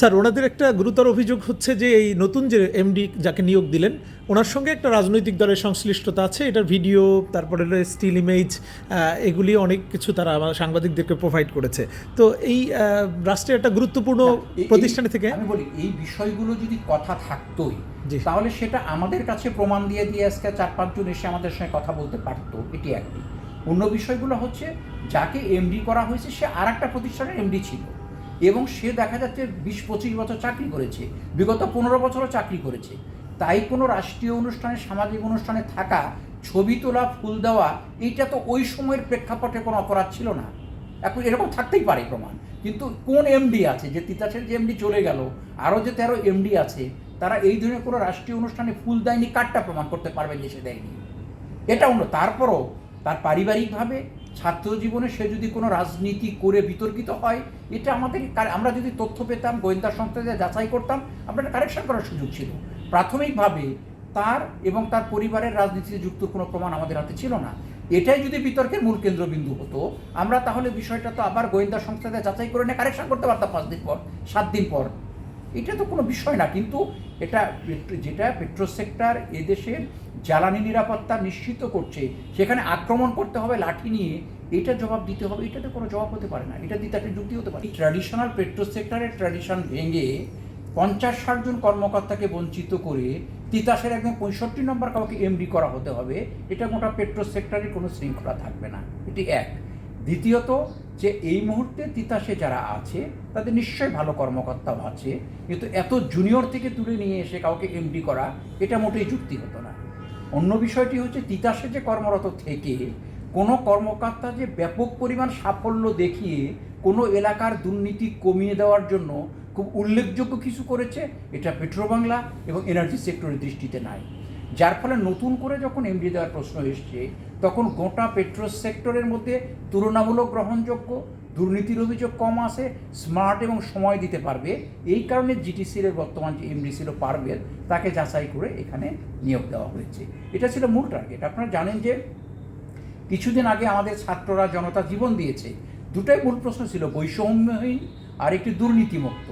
Sir ওনাদের একটা গুরুতর অভিযোগ হচ্ছে যে এই নতুন যে এমডি যাকে নিয়োগ দিলেন ওনার সঙ্গে একটা রাজনৈতিক দলের সংশ্লিষ্টতা আছে। এটার ভিডিও তারপরে স্টিল ইমেজ এগুলি অনেক কিছু তারা আমার সাংবাদিকদেরকে প্রোভাইড করেছে। তো এই রাষ্ট্রের একটা গুরুত্বপূর্ণ প্রতিষ্ঠানে থেকে আমি বলি এই বিষয়গুলো যদি কথা থাকতোই। তাহলে সেটা আমাদের কাছে প্রমাণ দিয়ে দিয়ে আজকে চার পাঁচজন এসে আমাদের সঙ্গে কথা বলতে পারতো এটি একটি অন্য বিষয়গুলো হচ্ছে যাকে এমডি করা হয়েছে সে আর একটা প্রতিষ্ঠানের এমডি ছিল। এবং সে দেখা যাচ্ছে বিশ পঁচিশ বছর চাকরি করেছে, বিগত পনেরো বছরও চাকরি করেছে। তাই কোনো রাষ্ট্রীয় অনুষ্ঠানে, সামাজিক অনুষ্ঠানে থাকা, ছবি তোলা, ফুল দেওয়া, এইটা তো ওই সময়ের প্রেক্ষাপটে কোনো অপরাধ ছিল না। এখন এরকম থাকতেই পারে প্রমাণ। কিন্তু কোন এমডি আছে? যে তিতাসের যে এমডি চলে গেল, আরও যে তেরো এমডি আছে, তারা এই ধরনের কোনো রাষ্ট্রীয় অনুষ্ঠানে ফুল দেয়নি কার্ডটা প্রমাণ করতে পারবেন যে সে দেয়নি। এটা অন্য তারপরও তার পারিবারিকভাবে ছাত্র জীবনে সে যদি কোনো রাজনীতি করে বিতর্কিত হয়, এটা আমাদের আমরা যদি তথ্য পেতাম, গোয়েন্দা সংস্থাতে যাচাই করতাম আমরা কারেকশন করার সুযোগ ছিল। প্রাথমিকভাবে তার এবং তার পরিবারের রাজনীতিতে যুক্ত কোনো প্রমাণ আমাদের হাতে ছিল না। এটাই যদি বিতর্কের মূল কেন্দ্রবিন্দু হতো, আমরা তাহলে বিষয়টা তো আবার গোয়েন্দা সংস্থাতে যাচাই করে নিয়ে কারেকশন করতে পারতাম পাঁচ দিন পর, সাত দিন পর। এটা তো কোনো বিষয় না, কিন্তু এটা যেটা পেট্রো সেক্টর এদেশের জ্বালানি নিরাপত্তা নিশ্চিত করছে, সেখানে আক্রমণ করতে হবে, লাঠি নিয়ে, এটা জবাব দিতে হবে, এটাতে কোনো জবাব হতে পারে না, এটা দিতে একটা যুক্তি হতে পারে। ট্র্যাডিশনাল পেট্রো সেক্টরের ট্র্যাডিশন ভেঙে পঞ্চাশ ষাট জন কর্মকর্তাকে বঞ্চিত করে তিতাসের একদম পঁয়ষট্টি নম্বর কাউকে এমডি করা হতে হবে, এটা গোটা পেট্রো সেক্টরের কোনো শৃঙ্খলা থাকবে না, এটি এক। দ্বিতীয়ত, যে এই মুহূর্তে তিতাসে যারা আছে, তাদের নিশ্চয়ই ভালো কর্মকর্তাও আছে, কিন্তু এত জুনিয়র থেকে তুলে নিয়ে এসে কাউকে এমডি করা, এটা মোটেই যুক্তি হতো না। অন্য বিষয়টি হচ্ছে তিতাসে যে কর্মরত থেকে, কোনো কর্মকর্তা যে ব্যাপক পরিমাণ সাফল্য দেখিয়ে কোনো এলাকার দুর্নীতি কমিয়ে দেওয়ার জন্য খুব উল্লেখযোগ্য কিছু করেছে, এটা পেট্রোবাংলা এবং এনার্জি সেক্টরের দৃষ্টিতে নাই। যার ফলে নতুন করে যখন এমডি দেওয়ার প্রশ্ন এসছে, তখন গোটা পেট্রো সেক্টরের মধ্যে তুলনামূলক গ্রহণযোগ্য দুর্নীতির অভিযোগ কম আসে স্মার্ট এবং সময় দিতে পারবে। এই কারণে জিটিসির বর্তমান যে এমডি ছিল পারভেজ তাকে যাচাই করে এখানে নিয়োগ দেওয়া হয়েছে। এটা ছিল মূল টার্গেট আপনারা জানেন যে কিছুদিন আগে আমাদের ছাত্ররা জনতা জীবন দিয়েছে। দুটাই মূল প্রশ্ন ছিল বৈষম্যহীন আর একটি দুর্নীতিমুক্ত।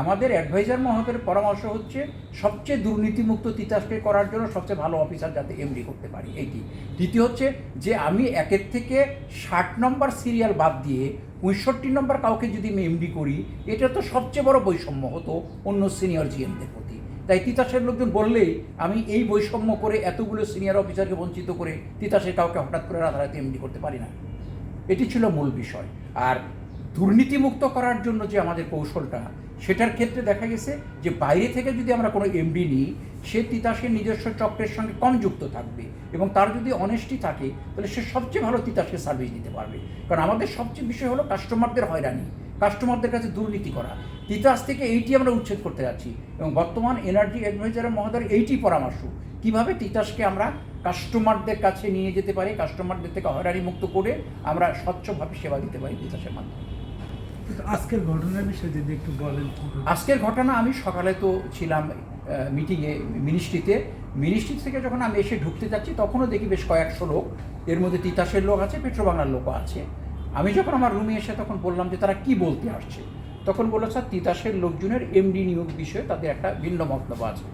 আমাদের অ্যাডভাইজার মহোদয়ের পরামর্শ হচ্ছে সবচেয়ে দুর্নীতিমুক্ত তিতাসকে করার জন্য সবচেয়ে ভালো অফিসার যাতে এমডি করতে পারি, এইটি। দ্বিতীয় হচ্ছে যে আমি একের থেকে ষাট নম্বর সিরিয়াল বাদ দিয়ে পঁয়ষট্টি নম্বর কাউকে যদি আমি এমডি করি, এটা তো সবচেয়ে বড় বৈষম্য হতো অন্য সিনিয়র জিএমদের প্রতি। তাই তিতাসের লোকজন বললেই, আমি এই বৈষম্য করে এতগুলো সিনিয়র অফিসারকে বঞ্চিত করে তিতাসের কাউকে হঠাৎ করে রাতারাতি এমডি করতে পারি না। এটি ছিল মূল বিষয়। আর দুর্নীতিমুক্ত করার জন্য যে আমাদের কৌশলটা, সেটার ক্ষেত্রে দেখা গেছে যে বাইরে থেকে যদি আমরা কোনো এমডি নিই, সে তিতাসের নিজস্ব চক্রের সঙ্গে কম যুক্ত থাকবে এবং তার যদি অনেস্টি থাকে, তাহলে সে সবচেয়ে ভালো তিতাসকে সার্ভিস দিতে পারবে। কারণ আমাদের সবচেয়ে বিষয় হলো কাস্টমারদের হয়রানি কাস্টমারদের কাছে দুর্নীতি করা। তিতাস থেকে এইটি আমরা উচ্ছেদ করতে যাচ্ছি এবং বর্তমান এনার্জি অ্যাডভাইজারের মহোদয়ের এইটি পরামর্শ, কীভাবে তিতাসকে আমরা কাস্টমারদের কাছে নিয়ে যেতে পারি কাস্টমারদের থেকে হয়রানি মুক্ত করে আমরা স্বচ্ছভাবে সেবা দিতে পারি তিতাসের মাধ্যমে। আজকের ঘটনার বিষয়ে যদি একটু বলেন আজকের ঘটনা, আমি সকালে তো ছিলাম মিটিংয়ে মিনিস্ট্রিতে মিনিস্ট্রি থেকে যখন আমি এসে ঢুকতে যাচ্ছি, তখনও দেখি বেশ কয়েকশো লোক। এর মধ্যে তিতাসের লোক আছে, পেট্রোবাংলার লোকও আছে। আমি যখন আমার রুমে এসে তখন বললাম যে, তারা কি বলতে আসছে? তখন বলল, স্যার, তিতাসের লোকজনের এমডি নিয়োগ বিষয়ে তাদের একটা ভিন্ন মন্তব্য আছে।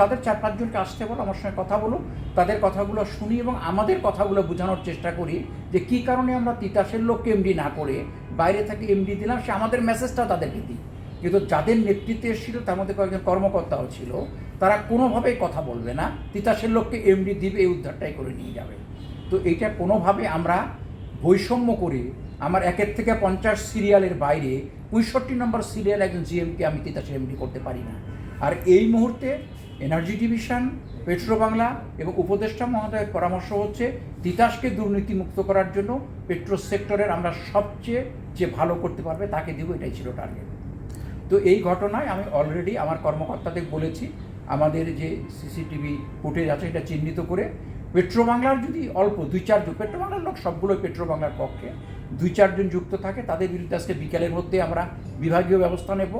তাদের চার পাঁচজনকে আসতে বলো, আমার সঙ্গে কথা বলো। তাদের কথাগুলো শুনি এবং আমাদের কথাগুলো বোঝানোর চেষ্টা করি যে, কী কারণে আমরা তিতাসের লোককে এমডি না করে বাইরে থেকে এমডি দিলাম, সে আমাদের মেসেজটা তাদেরকে দিই কিন্তু যাদের নেতৃত্বে এসেছিল, তার মধ্যে কয়েকজন কর্মকর্তাও ছিল, তারা কোনোভাবেই কথা বলবে না। তিতাসের লোককে এমডি দিবে, এই উদ্ধারটাই করে নিয়ে যাবে। তো এইটা কোনোভাবে আমরা বৈষম্য করে আমার একের থেকে পঞ্চাশ সিরিয়ালের বাইরে, পঁয়ষট্টি নম্বর সিরিয়াল একজন জিএমকে আমি তিতাসের এমডি করতে পারি না। আর এই মুহূর্তে এনার্জি ডিভিশন পেট্রো বাংলা এবং উপদেষ্টা মহোদয়ের পরামর্শ হচ্ছে তিতাসকে দুর্নীতিমুক্ত করার জন্য পেট্রো সেক্টরের আমরা সবচেয়ে যে ভালো করতে পারবে তাকে দিব, এটাই ছিল টার্গেট তো এই ঘটনায় আমি অলরেডি আমার কর্মকর্তাদের বলেছি, আমাদের যে সিসিটিভি ফুটেজ আছে এটা চিহ্নিত করে পেট্রো বাংলার যদি অল্প দুই চারজন পেট্রো বাংলার লোক সবগুলোই পেট্রো বাংলার পক্ষে, দুই চারজন যুক্ত থাকে, তাদের বিরুদ্ধে আজকে বিকেলের মধ্যে আমরা বিভাগীয় ব্যবস্থা নেব।